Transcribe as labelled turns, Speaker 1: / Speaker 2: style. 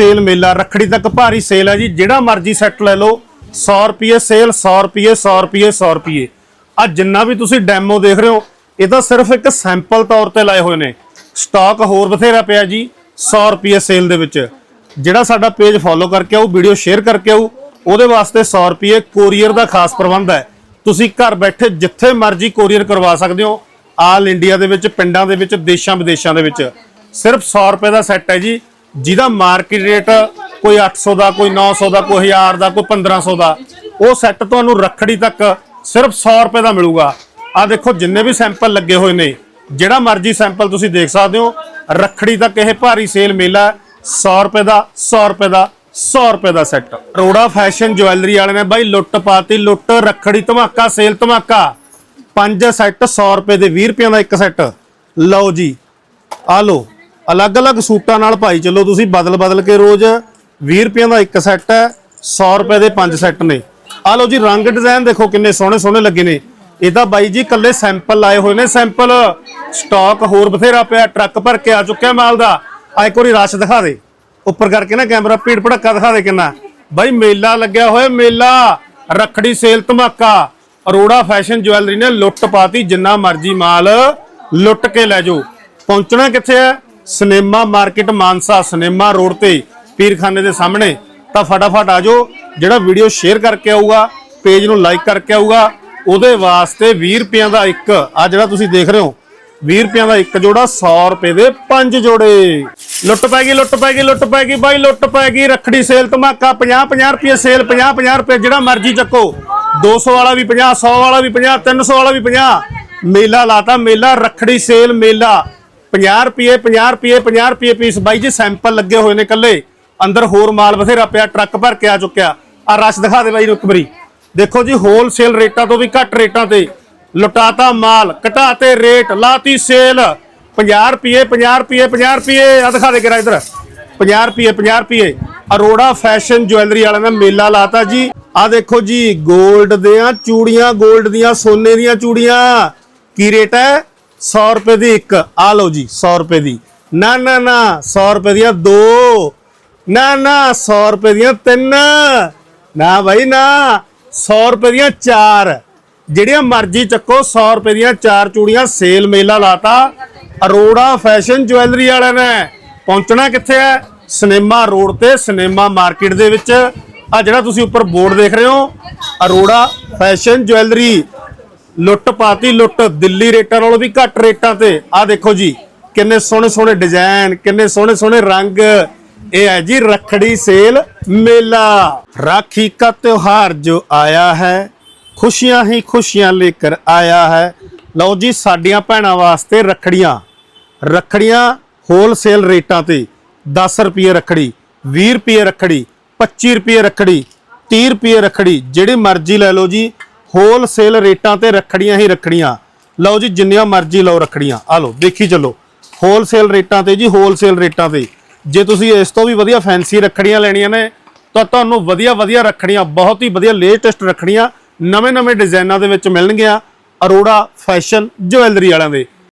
Speaker 1: Sale ਮੇਲਾ, ਰੱਖੜੀ ਤੱਕ ਭਾਰੀ ਸੇਲ ਹੈ ਜੀ। ਜਿਹੜਾ ਮਰਜ਼ੀ ਸੈੱਟ ਲੈ ਲਓ 100 ਰੁਪਏ ਸੇਲ 100 ਰੁਪਏ 100 ਰੁਪਏ 100 ਰੁਪਏ। ਆ ਜਿੰਨਾ ਵੀ ਤੁਸੀਂ ਡੈਮੋ ਦੇਖ ਰਹੇ ਹੋ, ਇਹ ਤਾਂ ਸਿਰਫ ਇੱਕ ਸੈਂਪਲ ਤੌਰ ਤੇ ਲਾਏ ਹੋਏ ਨੇ। ਸਟਾਕ ਹੋਰ ਬਥੇਰਾ ਪਿਆ ਜੀ 100 ਰੁਪਏ ਸੇਲ ਦੇ ਵਿੱਚ। ਜਿਹੜਾ ਸਾਡਾ ਪੇਜ ਫੋਲੋ ਕਰਕੇ ਆਊ ਵੀਡੀਓ ਸ਼ੇਅਰ ਕਰਕੇ ਆਊ, ਉਹਦੇ ਵਾਸਤੇ 100 ਰੁਪਏ ਕੋਰੀਅਰ ਦਾ ਖਾਸ ਪ੍ਰਬੰਧ ਹੈ। ਤੁਸੀਂ ਘਰ ਬੈਠੇ ਜਿੱਥੇ ਮਰਜ਼ੀ ਕੋਰੀਅਰ ਕਰਵਾ ਸਕਦੇ ਹੋ, ਆਲ ਇੰਡੀਆ ਦੇ ਵਿੱਚ, ਪਿੰਡਾਂ ਦੇ ਵਿੱਚ ਦੇਸ਼ਾਂ ਵਿਦੇਸ਼ਾਂ ਦੇ ਵਿੱਚ। ਸਿਰਫ 100 ਰੁਪਏ ਦਾ ਸੈੱਟ ਹੈ ਜੀ। ਜਿਹਦਾ ਮਾਰਕੀਟ ਰੇਟ ਕੋਈ 800 ਦਾ, ਕੋਈ 900 ਦਾ, ਕੋਈ 1000 ਦਾ, ਕੋਈ 1500 ਦਾ, ਉਹ ਸੈੱਟ ਤੁਹਾਨੂੰ ਰੱਖੜੀ ਤੱਕ ਸਿਰਫ 100 ਰੁਪਏ ਦਾ ਮਿਲੂਗਾ। ਆ ਦੇਖੋ, ਜਿੰਨੇ ਵੀ ਸੈਂਪਲ ਲੱਗੇ ਹੋਏ ਨੇ, ਜਿਹੜਾ ਮਰਜ਼ੀ ਸੈਂਪਲ ਤੁਸੀਂ ਦੇਖ ਸਕਦੇ ਹੋ, ਰੱਖੜੀ ਤੱਕ ਇਹ ਭਾਰੀ ਸੇਲ ਮੇਲਾ ਹੈ। 100 ਰੁਪਏ ਦਾ 100 ਰੁਪਏ ਦਾ 100 ਰੁਪਏ ਦਾ ਸੈੱਟ ਅਰੋੜਾ ਫੈਸ਼ਨ ਜੁਐਲਰੀ ਵਾਲੇ ਨੇ ਬਾਈ ਲੁੱਟ ਪਾਤੀ, ਲੁੱਟ, ਰੱਖੜੀ, ਧਮਾਕਾ ਸੇਲ ਧਮਾਕਾ। ਪੰਜ ਸੈੱਟ 100 ਰੁਪਏ ਦੇ 20 ਰੁਪਏ ਦਾ ਇੱਕ ਸੈੱਟ ਲਓ ਜੀ ਆ ਲਓ। ਅਲੱਗ-ਅਲੱਗ ਸੂਟਾਂ ਨਾਲ ਭਾਈ, ਚੱਲੋ ਤੁਸੀਂ ਬਦਲ-ਬਦਲ ਕੇ ਰੋਜ਼ 20 ਰੁਪਏ ਦਾ ਇੱਕ ਸੈੱਟ ਹੈ 100 ਰੁਪਏ ਦੇ ਪੰਜ ਸੈੱਟ ਨੇ। ਆ ਲਓ ਜੀ, ਰੰਗ ਡਿਜ਼ਾਈਨ ਦੇਖੋ ਕਿੰਨੇ ਸੋਹਣੇ ਸੋਹਣੇ ਲੱਗੇ ਨੇ। ਇਹ ਤਾਂ ਬਾਈ ਜੀ ਕੱਲੇ ਸੈਂਪਲ ਲਾਏ ਹੋਏ ਨੇ ਸੈਂਪਲ ਸਟਾਕ ਹੋਰ ਬਥੇਰਾ ਪਿਆ, ਟਰੱਕ ਭਰ ਕੇ ਆ ਚੁੱਕਿਆ ਮਾਲ ਦਾ। ਆ ਇੱਕ ਵਾਰੀ ਰਸ਼ ਦਿਖਾ ਦੇ, ਉੱਪਰ ਕਰਕੇ ਨਾ ਕੈਮਰਾ, ਭੀੜ ਭੜੱਕਾ ਦਿਖਾ ਦੇ ਕਿੰਨਾ। ਬਾਈ ਮੇਲਾ ਲੱਗਿਆ ਹੋਇਆ, ਮੇਲਾ, ਰੱਖੜੀ ਸੇਲ ਧਮਾਕਾ, ਅਰੋੜਾ ਫੈਸ਼ਨ ਜੁਐਲਰੀ ਨੇ ਲੁੱਟ ਪਾਤੀ, ਜਿੰਨਾ ਮਰਜ਼ੀ ਮਾਲ ਲੁੱਟ ਕੇ ਲੈ ਜਾਓ। ਪਹੁੰਚਣਾ ਕਿੱਥੇ ਹੈ? Cinema market Mansa cinema road ਤੇ ਪੀਰਖਾਨੇ ਦੇ ਸਾਹਮਣੇ, ਤਾਂ ਫਟਾਫਟ ਆ ਜਿਹੜਾ ਵੀਡੀਓ ਸ਼ੇਅਰ ਕਰਕੇ ਆਊਗਾ, ਪੇਜ ਨੂੰ ਲਾਈਕ ਕਰਕੇ ਆਊਗਾ, ਉਹਦੇ ਵਾਸਤੇ 20 ਰੁਪਈਆਂ ਦਾ ਇੱਕ ਆ ਜਿਹੜਾ ਤੁਸੀਂ ਦੇਖ ਰਹੇ ਹੋ 20 ਰੁਪਈਆਂ ਦਾ ਇੱਕ ਜੋੜਾ 100 ਰੁਪਏ ਦੇ ਪੰਜ ਜੋੜੇ। ਲੁੱਟ ਪੈ ਗਈ, ਲੁੱਟ ਪੈ ਗਈ, ਲੁੱਟ ਪੈ ਗਈ ਬਾਈ, ਲੁੱਟ ਪੈ ਗਈ, ਰੱਖੜੀ ਸੇਲ ਧਮਾਕਾ 50 50 ਰੁਪਏ ਸੇਲ 50 50 ਰੁਪਏ, ਜਿਹੜਾ ਮਰਜ਼ੀ ਚੱਕੋ। 200 ਵਾਲਾ ਵੀ 50 100 ਵਾਲਾ ਵੀ 50 300 ਵਾਲਾ ਵੀ 50 ਮੇਲਾ ਲਾਤਾ, ਮੇਲਾ, ਰੱਖੜੀ ਸੇਲ, ਮੇਲਾ। 50 ਰੁਪਏ 50 ਰੁਪਏ 50 ਰੁਪਏ ਪੀਸ ਬਾਈ ਜੀ ਸੈਂਪਲ ਲੱਗੇ ਹੋਏ ਨੇ ਕੱਲੇ ਅੰਦਰ ਹੋਰ ਮਾਲ ਬਥੇਰਾ ਪਿਆ, ਟਰੱਕ ਭਰ ਕੇ ਆ ਚੁੱਕਿਆ। ਆ ਰਸ਼ ਦਿਖਾ ਦੇ ਬਾਈ ਨੂੰ ਇੱਕ ਵਾਰੀ। ਦੇਖੋ ਜੀ ਹੋਲਸੇਲ ਰੇਟਾਂ ਤੋਂ ਵੀ ਘੱਟ ਰੇਟਾਂ ਤੇ। ਲੁਟਾਤਾ ਮਾਲ, ਘਟਾਤੇ ਰੇਟ, ਲਾਤੀ ਸੇਲ 50 ਰੁਪਏ 50 ਰੁਪਏ 50 ਰੁਪਏ। ਆ ਦਿਖਾ ਦੇ ਕਿਰਾ ਇਧਰ। 50 ਰੁਪਏ 50 ਰੁਪਏ। ਅਰੋੜਾ ਫੈਸ਼ਨ ਜਵੈਲਰੀ ਵਾਲਿਆਂ ਦਾ ਮੇਲਾ ਲਾਤਾ ਜੀ। ਆ ਦੇਖੋ ਜੀ 골ਡ ਦੀਆਂ ਚੂੜੀਆਂ 골ਡ ਦੀਆਂ ਸੋਨੇ ਦੀਆਂ ਚੂੜੀਆਂ। ਕੀ ਰੇਟ ਹੈ? 100 ਰੁਪਏ ਦੀ ਇੱਕ, ਆ ਲਓ ਜੀ 100 ਰੁਪਏ ਦੀ। ਨਾ ਨਾ ਨਾ 100 ਰੁਪਏ ਦੀਆਂ ਦੋ, ਨਾ ਨਾ 100 ਰੁਪਏ ਦੀਆਂ ਤਿੰਨ, ਨਾ ਭਾਈ ਨਾ 100 ਰੁਪਏ ਦੀਆਂ ਚਾਰ। ਜਿਹੜੀਆਂ ਮਰਜ਼ੀ ਚੱਕੋ 100 ਰੁਪਏ ਦੀਆਂ ਚਾਰ ਚੂੜੀਆਂ ਸੇਲ ਮੇਲਾ ਲਾਤਾ। ਅਰੋੜਾ ਫੈਸ਼ਨ ਜੁਐਲਰੀ ਵਾਲਿਆਂ ਨੇ। ਪਹੁੰਚਣਾ ਕਿੱਥੇ ਹੈ? ਸਿਨੇਮਾ ਰੋਡ ਤੇ, ਸਿਨੇਮਾ ਮਾਰਕੀਟ ਦੇ ਵਿੱਚ। ਆ ਜਿਹੜਾ ਤੁਸੀਂ ਉੱਪਰ ਬੋਰਡ ਦੇਖ ਰਹੇ ਹੋ, ਅਰੋੜਾ ਫੈਸ਼ਨ ਜੁਐਲਰੀ ਲੁੱਟ ਪਾਤੀ, ਲੁੱਟ ਦਿੱਲੀ ਰੇਟਾਂ ਨਾਲੋਂ ਵੀ ਘੱਟ ਰੇਟਾਂ ਤੇ। ਆਹ ਦੇਖੋ ਜੀ, ਕਿੰਨੇ ਸੋਹਣੇ ਸੋਹਣੇ ਡਿਜ਼ਾਈਨ ਕਿੰਨੇ ਸੋਹਣੇ ਸੋਹਣੇ ਰੰਗ। ਇਹ ਹੈ ਜੀ ਰਖੜੀ ਸੇਲ ਮੇਲਾ। ਰਾਖੀ ਕਾ ਤਿਉਹਾਰ ਜੋ ਆਇਆ ਹੈ, ਖੁਸ਼ੀਆਂ ਹੀ ਖੁਸ਼ੀਆਂ ਲੈ ਕੇ ਆਇਆ ਹੈ। ਲਓ ਜੀ, ਸਾਡੀਆਂ ਭੈਣਾਂ ਵਾਸਤੇ ਰਖੜੀਆਂ। ਰਖੜੀਆਂ ਹੋਲਸੇਲ ਰੇਟਾਂ ਤੇ 10 ਰੁਪਏ ਰਖੜੀ 20 ਰੁਪਏ ਰਖੜੀ 25 ਰੁਪਏ ਰਖੜੀ 30 ਰੁਪਏ ਰਖੜੀ, ਜਿਹੜੀ ਮਰਜ਼ੀ ਲੈ ਲਓ ਜੀ। ਹੋਲਸੇਲ ਰੇਟਾਂ ਤੇ ਰੱਖੜੀਆਂ ਹੀ ਰੱਖੜੀਆਂ। ਲਓ ਜੀ, ਜਿੰਨੀਆਂ ਮਰਜ਼ੀ ਲਓ ਰੱਖੜੀਆਂ। ਆ ਲਓ, ਦੇਖੀ ਚੱਲੋ। ਹੋਲਸੇਲ ਰੇਟਾਂ ਤੇ ਜੀ ਹੋਲਸੇਲ ਰੇਟਾਂ ਤੇ। ਜੇ ਤੁਸੀਂ ਇਸ ਤੋਂ ਵੀ ਵਧੀਆ ਫੈਂਸੀ ਰੱਖੜੀਆਂ ਲੈਣੀਆਂ ਨੇ, ਤਾਂ ਤੁਹਾਨੂੰ ਵਧੀਆ ਵਧੀਆ ਰੱਖੜੀਆਂ, ਬਹੁਤ ਹੀ ਵਧੀਆ ਲੇਟੈਸਟ ਰੱਖੜੀਆਂ ਨਵੇਂ-ਨਵੇਂ ਡਿਜ਼ਾਈਨਾਂ ਦੇ ਵਿੱਚ ਮਿਲਣਗੀਆਂ। ਅਰੋੜਾ ਫੈਸ਼ਨ ਜਵੈਲਰੀ ਵਾਲਿਆਂ ਦੇ।